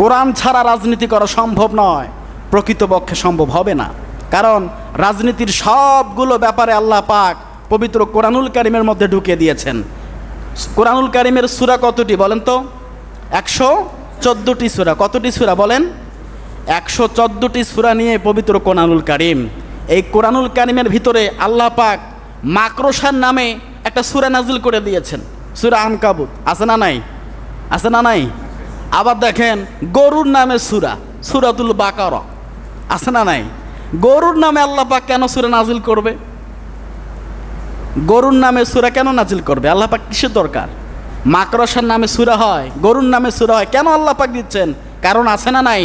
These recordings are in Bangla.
কোরআন ছাড়া রাজনীতি করা সম্ভব নয়। প্রকৃতপক্ষে সম্ভব হবে না। কারণ রাজনীতির সবগুলো ব্যাপারে আল্লাহ পাক পবিত্র কোরআনুল কারিমের মধ্যে ঢুকিয়ে দিয়েছেন। কোরআনুল কারিমের সুরা কতটি বলেন তো? একশো চোদ্দোটি সুরা। কতটি সুরা বলেন? একশো চোদ্দোটি সুরা নিয়ে পবিত্র কোরআনুল কারিম। এই কোরআনুল কারিমের ভিতরে আল্লাহ পাক মাকড়সার নামে একটা সুরা নাজিল করে দিয়েছেন। সুরা আনকাবুত। আছে না নাই? আছে না নাই? আবার দেখেন, গরুর নামে সুরা, সুরাতুল বাকার, আছে না নাই? গরুর নামে আল্লাহ পাক কেন সুরা নাজিল করবে? গরুর নামে সুরা কেন নাজিল করবে? আল্লাহ পাক কিসের দরকার? মাকড়সার নামে সুরা হয়, গরুর নামে সুরা হয়, কেন আল্লাহ পাক দিচ্ছেন? কারণ আছে না নাই?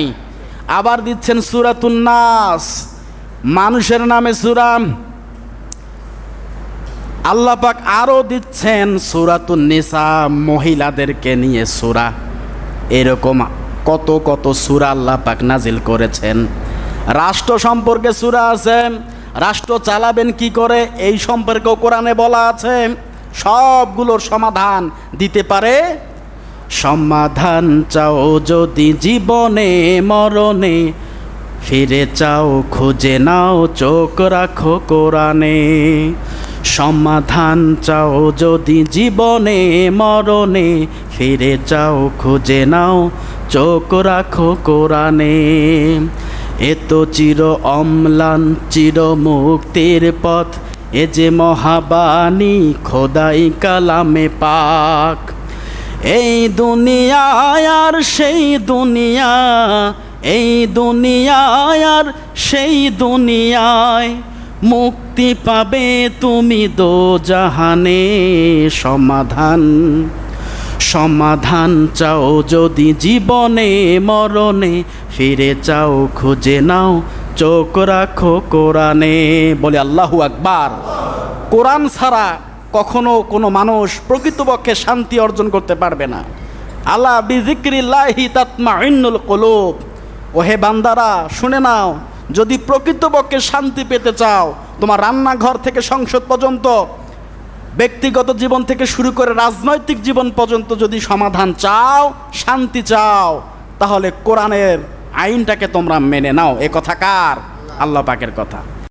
আবার দিচ্ছেন সুরাতুন নাস, মানুষের নামে সুরাম আল্লাহ পাক আরও দিচ্ছেন সুরাতুন নিসা, মহিলাদেরকে নিয়ে সুরা। এরকম কত কত সুরা আল্লাহ পাক নাজিল করেছেন। রাষ্ট্র সম্পর্কে সুরা আছে, রাষ্ট্র চালাবেন কি করে, এই সম্পর্কেও কোরআনে বলা আছে। সবগুলোর সমাধান দিতে পারে। সমাধান চাও যদি জীবনে, মরণে, ফিরে চাও, খুঁজে নাও, চোখ রাখো কোরআনে। সমাধান চাও যদি জীবনে, মরণে ফিরে চাও খুঁজে নাও, চোখ রাখো কোরআনে। এ তো চির অম্লান, চির মুক্তির পথ, এ যে মহাবাণী, খোদাই কালামে পাক। এই দুনিয়ায় আর সেই দুনিয়া, এই দুনিয়ায় আর সেই দুনিয়ায় মুক্তি পাবে তুমি দো জাহানে সমাধান। সমাধান চাও যদি জীবনে, মরণে, ফিরে চাও, খুঁজে নাও, চোখ রাখো কোরআনে। বলে আল্লাহু আকবার। কোরআন ছাড়া কখনো কোনো মানুষ প্রকৃতপক্ষে শান্তি অর্জন করতে পারবে না। আল্লাহ বিজিক্রিল্লাহি তাতমা ইন্নুল কলুব। ওহে বান্দারা, শুনে নাও, যদি প্রকৃতপক্ষে শান্তি পেতে চাও, তোমার রান্নাঘর থেকে সংসদ পর্যন্ত ব্যক্তিগত জীবন থেকে শুরু করে রাজনৈতিক জীবন পর্যন্ত যদি সমাধান চাও, শান্তি চাও, তাহলে কোরআনের আইনটাকে তোমরা মেনে নাও। এ কথা কার? আল্লাহ পাকের কথা।